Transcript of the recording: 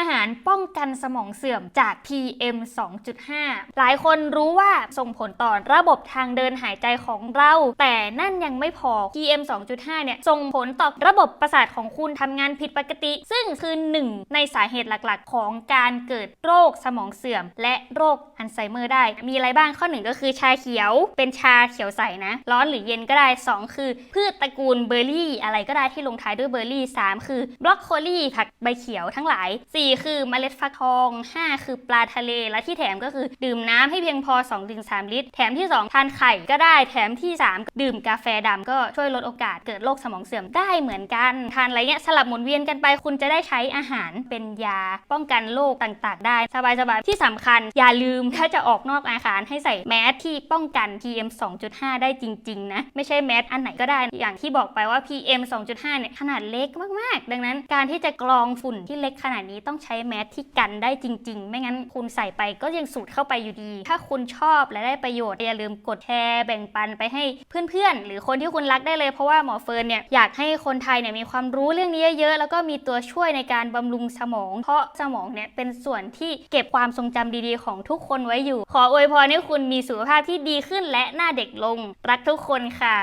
อาหารป้องกันสมองเสื่อมจาก PM 2.5 หลายคนรู้ว่าส่งผลต่อระบบทางเดินหายใจของเรา แต่นั่นยังไม่พอ PM 2.5 เนี่ยส่งผลต่อระบบประสาทของคุณทำงานผิดปกติ ซึ่งคือหนึ่งในสาเหตุหลักๆ ของการเกิดโรคสมองเสื่อม และโรคอัลไซเมอร์ได้ มีอะไรบ้างข้อหนึ่งก็คือชาเขียว เป็นชาเขียวใสนะ ร้อนหรือเย็นก็ได้ 2 คือ พืชตระกูลเบอร์รี่ อะไรก็ได้ที่ลงท้ายด้วยเบอร์รี่ 3 คือบล็อกโคลี่ผักใบเขียวทั้งหลาย 4คือเมล็ดฟักทอง 5 คือปลาทะเล และที่แถมก็คือดื่มน้ำให้เพียงพอ 2-3 ลิตร แถมที่ 2 ทานไข่ก็ได้ แถมที่ 3 ดื่มกาแฟดำก็ช่วยลดโอกาสเกิดโรคสมองเสื่อมได้เหมือนกัน ทานอะไรเงี้ยสลับหมุนเวียนกันไป คุณจะได้ใช้อาหารเป็นยาป้องกันโรคต่างๆ ได้ สบายๆ ที่สำคัญ อย่าลืมถ้าจะออกนอกอาคารให้ใส่แมสที่ป้องกัน PM 2.5 ได้จริง ๆ นะ ไม่ใช่แมสอันไหนก็ได้ อย่างที่บอกไปว่า PM 2.5 เนี่ยขนาดเล็กมากๆ ดังนั้นการที่จะกรองฝุ่นที่เล็กขนาดนี้ต้องใช้แมสที่กันได้จริง ๆ ไม่งั้นคุณใส่ไปก็ยังสูดเข้าไปอยู่ดี ถ้าคุณชอบและได้ประโยชน์อย่าลืมกดแชร์แบ่งปันไปให้เพื่อนๆ หรือคนที่คุณรักได้เลยเพราะว่าหมอเฟิร์นเนี่ยอยากให้คนไทยเนี่ยมีความรู้เรื่องนี้เยอะๆแล้วก็มีตัวช่วยในการบำรุงสมอง เพราะสมองเนี่ยเป็นส่วนที่เก็บความทรงจำดีๆ ของทุกคนไว้อยู่ ขออวยพรให้คุณมีสุขภาพที่ดีขึ้นและหน้าเด็กลง รักทุกคนค่ะ